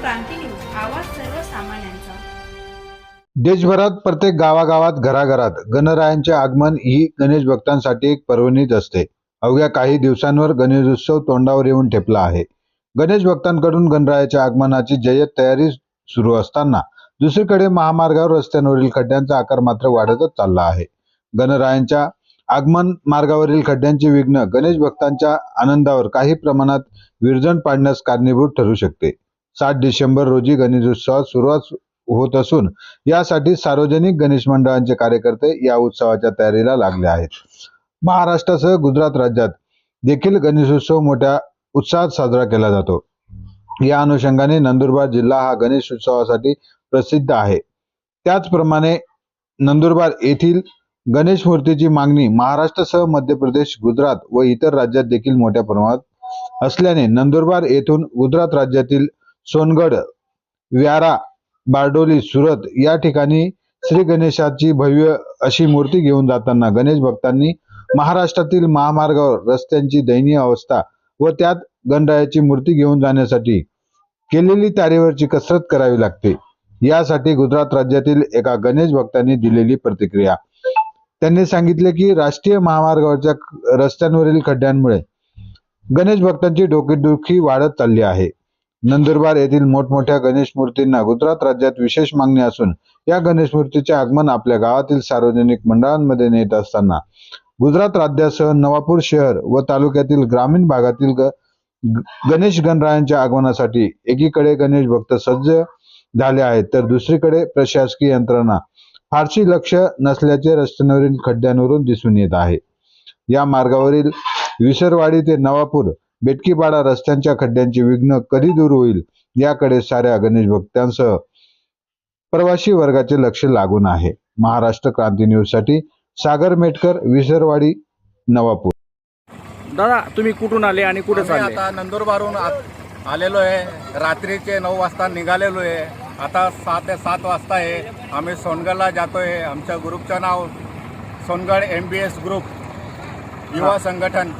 क्रांती news आवाज सर्वसामान्यांचा. देशभरात प्रत्येक गावागावात घराघरात गणरायांचे आगमन ही गणेश भक्तांसाठी एक पर्वणीच असते. अवघ्या काही दिवसांवर गणेशोत्सव तोंडावर येऊन ठेपला आहे. गणेश भक्तांकडून गणरायाच्या आगमनाची जय्यत तयारी सुरू असताना दुसरीकडे महामार्गावर रस्त्यांवरील खड्ड्यांचा आकार मात्र वाढतच चालला आहे. गणरायांच्या आगमन मार्गावरील खड्ड्यांचे विघ्न गणेश भक्तांच्या आनंदावर काही प्रमाणात विरजण पाडण्यास कारणीभूत ठरू शकते. सात डिसेंबर रोजी गणेशोत्सवात सुरुवात होत असून यासाठी सार्वजनिक गणेश मंडळांचे कार्यकर्ते या उत्सवाच्या तयारीला लागले आहेत. महाराष्ट्रासह गुजरात राज्यात देखील गणेशोत्सव मोठ्या उत्साहात साजरा केला जातो. या अनुषंगाने नंदुरबार जिल्हा हा गणेश उत्सवासाठी प्रसिद्ध आहे. त्याचप्रमाणे नंदुरबार येथील गणेश मूर्तीची मागणी महाराष्ट्रासह मध्य प्रदेश गुजरात व इतर राज्यात देखील मोठ्या प्रमाणात असल्याने नंदुरबार येथून गुजरात राज्यातील सोनगड व्यारा बारडोली सुरत या ठिकाणी श्री गणेशाची भव्य अशी मूर्ती घेऊन जाताना गणेश भक्तांनी महाराष्ट्रातील महामार्गावर रस्त्यांची दयनीय अवस्था व त्यात गणरायाची मूर्ती घेऊन जाण्यासाठी केलेली तारेवरची कसरत करावी लागते. यासाठी गुजरात राज्यातील एका गणेश भक्तांनी दिलेली प्रतिक्रिया. त्यांनी सांगितले की राष्ट्रीय महामार्गावरच्या रस्त्यांवरील खड्ड्यांमुळे गणेश भक्तांची डोकेदुखी वाढत चालली आहे. नंदुरबार येथील मोठमोठ्या गणेश मूर्तींना गुजरात राज्यात विशेष मागणी असून या गणेश मूर्तीचे आगमन आपल्या गावातील सार्वजनिक मंडळांमध्ये नेत असताना गुजरात राज्यासह नवापूर शहर व तालुक्यातील ग्रामीण भागातील ग- गणेश गणरायांच्या आगमनासाठी एकीकडे गणेश भक्त सज्ज झाले आहेत तर दुसरीकडे प्रशासकीय यंत्रणा. फारशी लक्ष नसल्याचे रस्त्यांवरील खड्ड्यांवरून दिसून येत आहे. या मार्गावरील विसरवाडी ते नवापूर बेटकीपाडा रस्त्यांच्या खड्ड्यांचे विघ्न कधी दूर होईल याकडे साऱ्या गणेश भक्तांसह प्रवासी वर्गाचे लक्ष लागून आहे. महाराष्ट्र क्रांती न्यूजसाठी सागर मेटकर विसरवाडी नवापूर. दादा तुम्ही कुठून आले आणि कुठे आम्ही चालले? आता नंदुरबारून आत- आलेलो आहे. रात्रीचे नऊ वाजता निघालेलो आहे. आता सात ते सात वाजता आहे. आम्ही सोनगडला जातो आहे आमच्या ग्रुपचं नाव Songad M B S group युवा संघटन.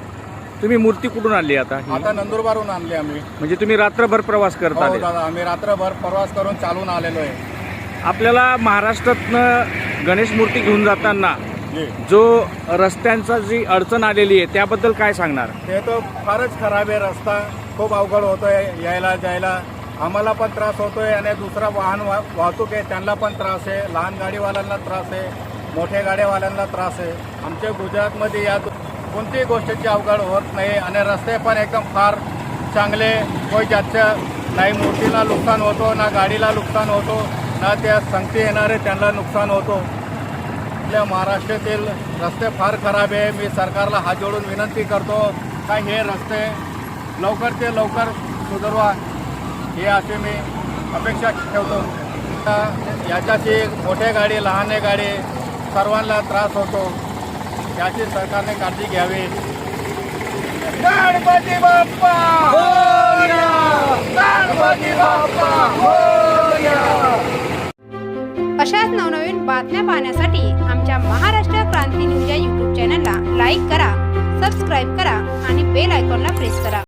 तुम्ही मूर्ती कुठून आणली आता ही? आता नंदुरबारून आणली आम्ही. म्हणजे तुम्ही रात्रभर प्रवास करत हो आले. दादा आम्ही रात्रभर प्रवास करून चालून आलेलो आहे. आपल्याला महाराष्ट्रातनं गणेश मूर्ती घेऊन जाताना जी. जो रस्त्यांचा जी अडचण आलेली आहे त्याबद्दल काय सांगणार? ते तो फारच खराब आहे रस्ता खूप अवघड होतोय यायला जायला. आम्हाला पण त्रास होतोय आणि दुसरा वाहन वा- वाहतूक आहे त्यांना पण त्रास आहे. लहान गाडीवाल्यांना त्रास आहे मोठ्या गाड्यावाल्यांना त्रास आहे. आमच्या गुजरातमध्ये या कोणतीही गोष्टीची अवघड होत नाही आणि रस्ते पण एकदम फार चांगले. कोई जास्त नाही मूर्तीला नुकसान होतो ना गाडीला नुकसान होतो ना त्या संगती येणारे त्यांना नुकसान होतो. आपल्या महाराष्ट्रातील रस्ते फार खराब आहे. मी सरकारला हात जोडून विनंती करतो का हे रस्ते लवकर ते लवकर सुधारवा. हे अशी मी अपेक्षा ठेवतो. याच्याशी मोठे गाडी लहान गाडी सर्वांना त्रास होतो. याची सरकारने काळजी घ्यावी. गणपती बाप्पा! गणपती बाप्पा! अशाच नवनवीन बातम्या पाहण्यासाठी आमच्या महाराष्ट्र क्रांती न्यूज या यूट्यूब चॅनलला लाईक करा सबस्क्राईब करा आणि बेल आयकॉनला प्रेस करा.